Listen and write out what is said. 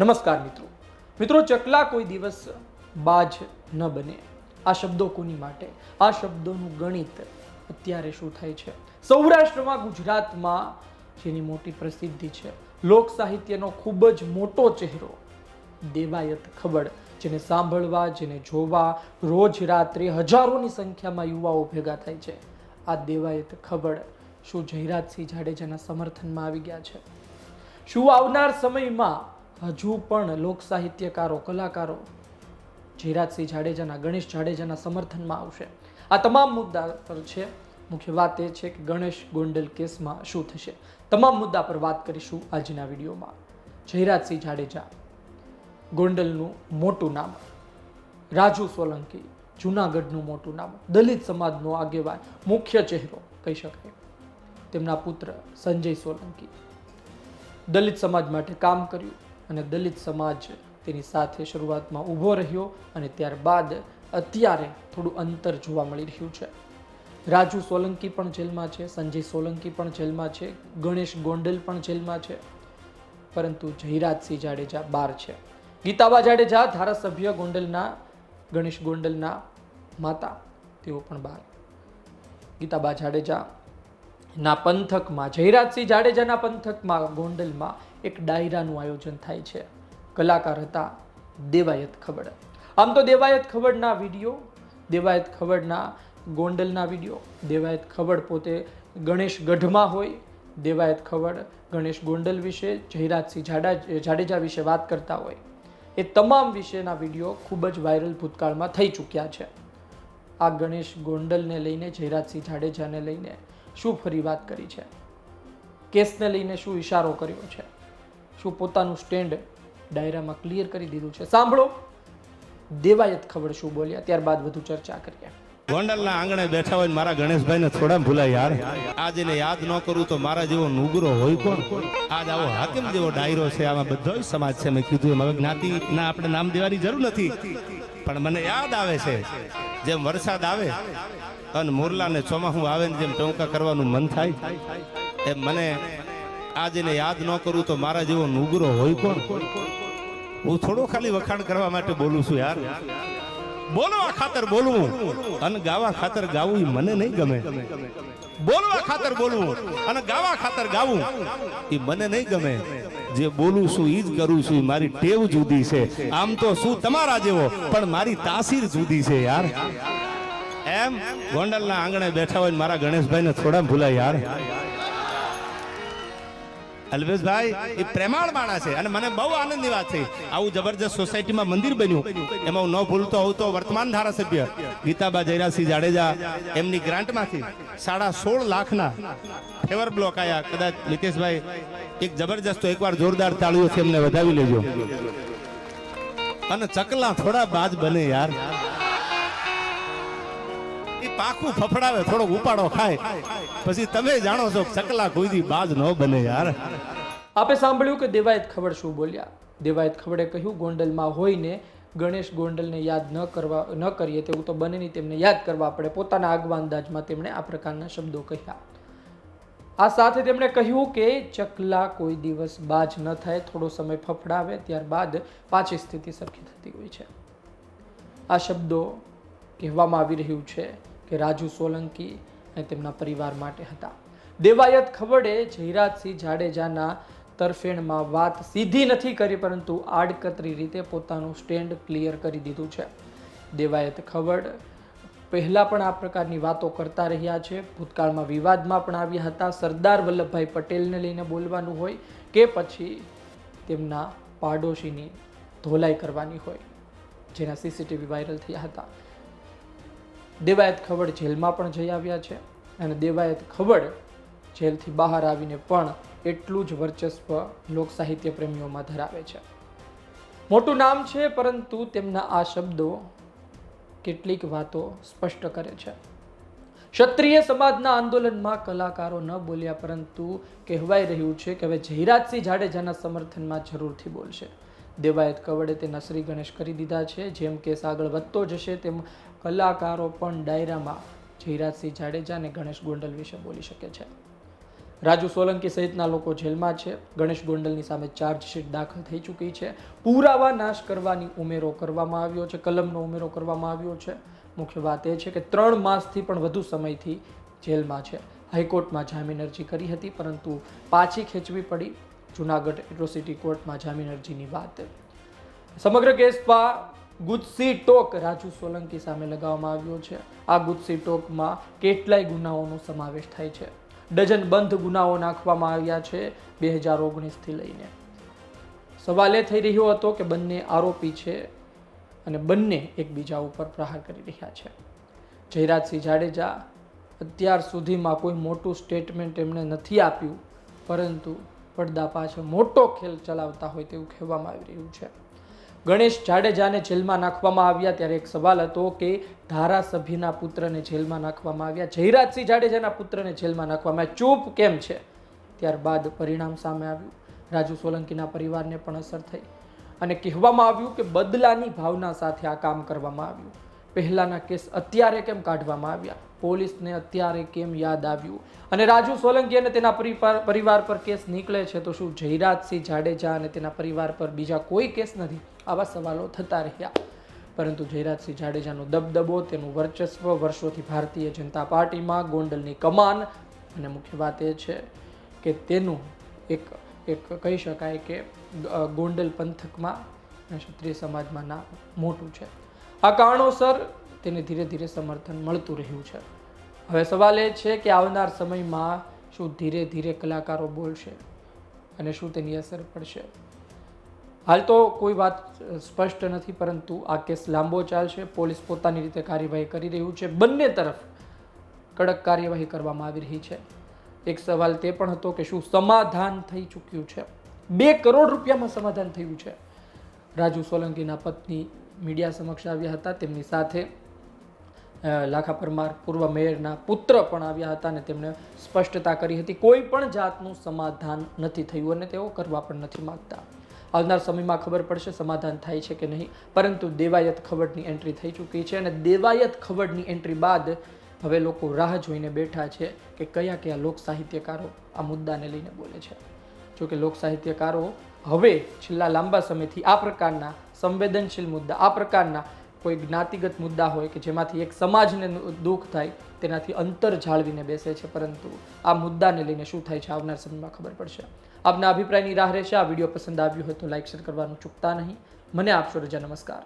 નમસ્કાર મિત્રો. મિત્રો, ચકલા કોઈ દિવસ બાજ ન બને. આ શબ્દો કોની માટે? આ શબ્દોનું ગણિત અત્યારે શું થાય છે? સૌરાષ્ટ્રમાં, ગુજરાતમાં જેની મોટી પ્રસિદ્ધિ છે, લોક સાહિત્યનો ખૂબ જ મોટો ચહેરો, દેવાયત ખબડ જેને સાંભળવા, જેને જોવા રોજ રાત્રે હજારોની સંખ્યામાં યુવાઓ ભેગા થાય છે. આ દેવાયત ખબડ શું જયરાજસિંહ જાડેજાના સમર્થનમાં આવી ગયા છે? શું આવનાર સમયમાં હજુ પણ લોક સાહિત્યકારો કલાકારો જીરાજસિંહ જાડેજાના, ગણેશ જાડેજાના સમર્થનમાં આવશે. આ તમામ મુદ્દા પર છે, મુખ્ય વાત એ છે કે ગણેશ ગોંડલ કેસમાં શું થશે? તમામ મુદ્દા પર વાત કરીશું આજના વિડીયોમાં. જયરાજસિંહ જાડેજા, ગોંડલનું મોટું નામ. રાજુ સોલંકી, જુનાગઢનું મોટું નામ. દલિત સમાજનો આગેવાન, મુખ્ય ચહેરો, કહી શકાય. તેમના પુત્ર સંજય સોલંકી. દલિત સમાજ માટે કામ કર્યું. અને દલિત સમાજ તેની સાથે શરૂઆતમાં ઊભો રહ્યો અને ત્યારબાદ અત્યારે થોડું અંતર જોવા મળી રહ્યું છે. રાજુ સોલંકી પણ જેલમાં છે, સંજય સોલંકી પણ જેલમાં છે, ગણેશ ગોંડલ પણ જેલમાં છે. પરંતુ જયરાજસિંહ જાડેજા બાર છે. ગીતાબા જાડેજા ધારાસભ્ય ગોંડલના, ગણેશ ગોંડલના માતા, તેઓ પણ બાર ગીતાબા જાડેજા ના પંથકમાં, જયરાજસિંહ જાડેજાના પંથકમાં, ગોંડલમાં એક ડાયરાનું આયોજન થાય છે. કલાકાર હતા દેવાયત ખબડ. આમ તો દેવાયત ખબડના વીડિયો, દેવાયત ખબડના ગોંડલના વીડિયો, દેવાયત ખબડ પોતે ગણેશ ગઢમાં હોય, દેવાયત ખબડ ગણેશ ગોંડલ વિશે, જયરાજસિંહ જાડા, જાડેજા વિશે વાત કરતા હોય. એ તમામ વિશેના વીડિયો ખૂબ જ વાયરલ ભૂતકાળમાં થઈ ચૂક્યા છે. આ ગણેશ ગોંડલને લઈને, જયરાજસિંહ જાડેજાને લઈને શું ફરી વાત કરી છે? કેસને લઈને શું ઇશારો કર્યો છે? શું પોતાનું સ્ટેન્ડ ડાયરામાં ક્લિયર કરી દીધું છે? સાંભળો. દેવાયત ખબર શું બોલ્યા? ત્યારબાદ વધુ ચર્ચા કરીએ. ગોંડલના આંગણે બેઠા હોય મારા ગણેશભાઈ ને થોડા ભૂલાય યાર. આજ એને યાદ ન કરું તો મારા જેવો નુગરો હોય કોણ? આજ આવો હાકિમ જેવો ડાયરો છે, આમાં બધો સમાજ છે. મેં કીધું એમ, હવે જ્ઞાતિ ના આપણે નામ દેવાની જરૂર નથી. પણ મને યાદ આવે છે, જેમ વરસાદ આવે અને મોરલા ને ચોમાહું આવે ને જેમ ટોંકા કરવાનું મન થાય, એમ મને આજ યાદ ન કરું તો મારા જેવો નુગરો હોય કોણ? હું થોડો ખાલી વખાણ કરવા માટે બોલું છું યાર. બોલવા ખાતર બોલવું. અને ગાવા ખાતર ગાવું મને નહીં ગમે. બોલવા ખાતર બોલવું અને ગાવા ખાતર ગાવું એ મને નહીં ગમે. જે બોલું છું એ જ કરું છું. મારી ટેવ જુદી છે. આમ તો શું તમારા જેવો, પણ મારી તાસીર જુદી છે યાર. એમ ગોંડલના આંગણે બેઠા હોય મારા ગણેશભાઈ ને થોડા ભૂલાય યાર. અલ્પેશભાઈ એ પ્રેમાળ માણસ છે અને મને બહુ આનંદની વાત થઈ આવું જબરજસ્ત સોસાયટીમાં મંદિર બન્યું. એમાં હું ન ભૂલતો હોઉં તો વર્તમાન ધારાસભ્ય ગીતાબા જયરાજસિંહ જાડેજા એમની ગ્રાન્ટમાંથી સાડા સોળ લાખના ફેવર બ્લોક આયા. કદાચ નીતેશભાઈ એક જબરજસ્ત એકવાર જોરદાર તાળીઓથી એમને વધાવી લેજો. અને ચકલા થોડા બાજ બને યાર. પાખું ફફડાવે થોડો ઉપાડો ખાય. પછી તમે જાણો છો સકલા કોઈ બાજ ન બને યાર. આપે સાંભળ્યું કે દેવાયત ખબર શું બોલ્યા? દેવાયત ખબડે કહ્યું, ગોંડલમાં હોઈને ગણેશ ગોંડલને યાદ ન કરવા, ન કરીએ તેવું તો બને નહીં તેમને યાદ કરવા પડે. પોતાના આગવા અંદાજમાં તેમણે આ પ્રકારના શબ્દો કહ્યા. આ સાથે તેમણે કહ્યું કે ચકલા કોઈ દિવસ બાજ ન થાય, થોડો સમય ફફડાવે, ત્યારબાદ પાછી સ્થિતિ સરખી થતી હોય છે. આ શબ્દો કહેવામાં આવી રહ્યું છે કે રાજુ સોલંકી અને તેમના પરિવાર માટે હતા. દેવાયત ખબડે જયરાજસિંહ જાડેજાના તરફેણમાં વાત સીધી નથી કરી, પરંતુ આડકતરી રીતે પોતાનું સ્ટેન્ડ ક્લિયર કરી દીધું છે. દેવાયત ખબડ પહેલાં પણ આ પ્રકારની વાતો કરતા રહ્યા છે. ભૂતકાળમાં વિવાદમાં પણ આવ્યા હતા. સરદાર વલ્લભભાઈ પટેલને લઈને બોલવાનું હોય કે પછી તેમના પાડોશીની ધોલાઈ કરવાની હોય, જેના સીસીટીવી વાયરલ થયા હતા. દેવાયત ખબડ જેલમાં પણ જઈ આવ્યા છે અને દેવાયત ખબડ જેલથી બહાર આવીને પણ એટલું જ વર્ચસ્વ લોક સાહિત્ય પ્રેમીઓમાં ધરાવે છે. મોટું નામ છે, પરંતુ તેમના આ શબ્દો કેટલીક વાતો સ્પષ્ટ કરે છે. ક્ષત્રિય સમાજના આંદોલનમાં કલાકારો ન બોલ્યા, પરંતુ કહેવાઈ રહ્યું છે કે હવે જયરાજસિંહ જાડેજાના સમર્થનમાં જરૂરથી બોલશે. દેવાયત કવડે તેના શ્રી ગણેશ કરી દીધા છે. જેમ કેસ આગળ વધતો જશે તેમ કલાકારો પણ ડાયરામાં જયરાજસિંહ જાડેજા અને ગણેશ ગોંડલ વિશે બોલી શકે છે. રાજુ સોલંકી સહિતના લોકો જેલમાં છે. ગણેશ ગોંડલની સામે ચાર્જશીટ દાખલ થઈ ચૂકી છે. પુરાવા નાશ કરવાની ઉમેરો કરવામાં આવ્યો છે. કલમનો ઉમેરો કરવામાં આવ્યો છે. મુખ્ય વાત એ છે કે ત્રણ માસથી પણ વધુ સમયથી જેલમાં છે. હાઈકોર્ટમાં જામીન અરજી કરી હતી, પરંતુ પાછી ખેંચવી પડી. જુનાગઢ એટ્રોસિટી કોર્ટમાં જામીન અરજીની વાત. સમગ્ર કેસમાં ગુજસી ટોક રાજુ સોલંકી સામે લગાવવામાં આવ્યો છે. આ ગુજસી ટોકમાં કેટલાય ગુનાઓનો સમાવેશ થાય છે. ડઝન બંધ ગુનાઓ નાખવામાં આવ્યા છે બે હજાર ઓગણીસથી લઈને. સવાલ એ થઈ રહ્યો હતો કે બંને આરોપી છે અને બંને એકબીજા ઉપર પ્રહાર કરી રહ્યા છે. જયરાજસિંહ જાડેજા અત્યાર સુધીમાં કોઈ મોટું સ્ટેટમેન્ટ એમણે નથી આપ્યું, પરંતુ પડદા પાછળ મોટો ખેલ ચલાવતા હોય તેવું કહેવામાં આવી રહ્યું છે. ગણેશ જાડેજાને જેલમાં નાખવામાં આવ્યા ત્યારે એક સવાલ હતો કે ધારાસભ્યના પુત્રને જેલમાં નાખવામાં આવ્યા? જયરાજસિંહ જાડેજાના પુત્રને જેલમાં નાખવામાં આવ્યા? ચૂપ કેમ છે? ત્યારબાદ પરિણામ સામે આવ્યું. રાજુ સોલંકીના પરિવારને પણ અસર થઈ. અને કહેવામાં આવ્યું કે બદલાની ભાવના સાથે આ કામ કરવામાં આવ્યું. પહેલાના કેસ અત્યારે કેમ કાઢવામાં આવ્યા? પોલીસને અત્યારે કેમ યાદ આવ્યું? અને રાજુ સોલંકી અને તેના પરિવાર પર કેસ નીકળે છે તો શું જયરાજસિંહ જાડેજા અને તેના પરિવાર પર બીજા કોઈ કેસ નથી? આવા સવાલો થતા રહ્યા. પરંતુ જયરાજસિંહ જાડેજાનો દબદબો, તેનું વર્ચસ્વ વર્ષોથી ભારતીય જનતા પાર્ટીમાં ગોંડલની કમાન અને મુખ્ય વાત એ છે કે તેનું એક એક કહી શકાય કે ગોંડલ પંથકમાં ક્ષત્રિય સમાજમાં નામ મોટું છે. આ કારણોસર તેને ધીરે ધીરે સમર્થન મળતું રહ્યું છે. હવે સવાલ એ છે કે આવનાર સમયમાં શું ધીરે ધીરે કલાકારો બોલશે અને શું તેની અસર પડશે? હાલ તો કોઈ વાત સ્પષ્ટ નથી, પરંતુ આ કેસ લાંબો ચાલશે. પોલીસ પોતાની રીતે કાર્યવાહી કરી રહ્યું છે. બંને તરફ કડક કાર્યવાહી કરવામાં આવી રહી છે. એક સવાલ તે પણ હતો કે શું સમાધાન થઈ ચૂક્યું છે? બે કરોડ રૂપિયામાં સમાધાન થયું છે. રાજુ સોલંકીના પત્ની મીડિયા સમક્ષ આવ્યા હતા. તેમની સાથે લાખા પરમાર પૂર્વ મેયરના પુત્ર પણ આવ્યા હતા અને તેમણે સ્પષ્ટતા કરી હતી. કોઈ પણ જાતનું સમાધાન નથી થયું અને તેઓ કરવા પણ નથી માંગતા. આવનાર સમયમાં ખબર પડશે સમાધાન થાય છે કે નહીં. પરંતુ દેવાયત ખબરની એન્ટ્રી થઈ ચૂકી છે અને દેવાયત ખબરની એન્ટ્રી બાદ હવે લોકો રાહ જોઈને બેઠા છે કે કયા કયા લોક સાહિત્યકારો આ મુદ્દાને લઈને બોલે છે. જોકે લોક સાહિત્યકારો હવે છેલ્લા લાંબા સમયથી આ પ્રકારના સંવેદનશીલ મુદ્દા. આ પ્રકારના કોઈ જ્ઞાતિગત મુદ્દા હોય કે જેમાંથી એક સમાજને દુઃખ થાય, તેનાથી અંતર જાળવીને બેસે છે. પરંતુ આ મુદ્દાને લઈને શું થાય છે આવનાર સમયમાં ખબર પડશે. આપના અભિપ્રાયની રાહ રહેશે. આ વીડિયો પસંદ આવ્યો હોય તો લાઇક શેર કરવાનું ચૂકતા નહીં. મને આપશો રજા. નમસ્કાર.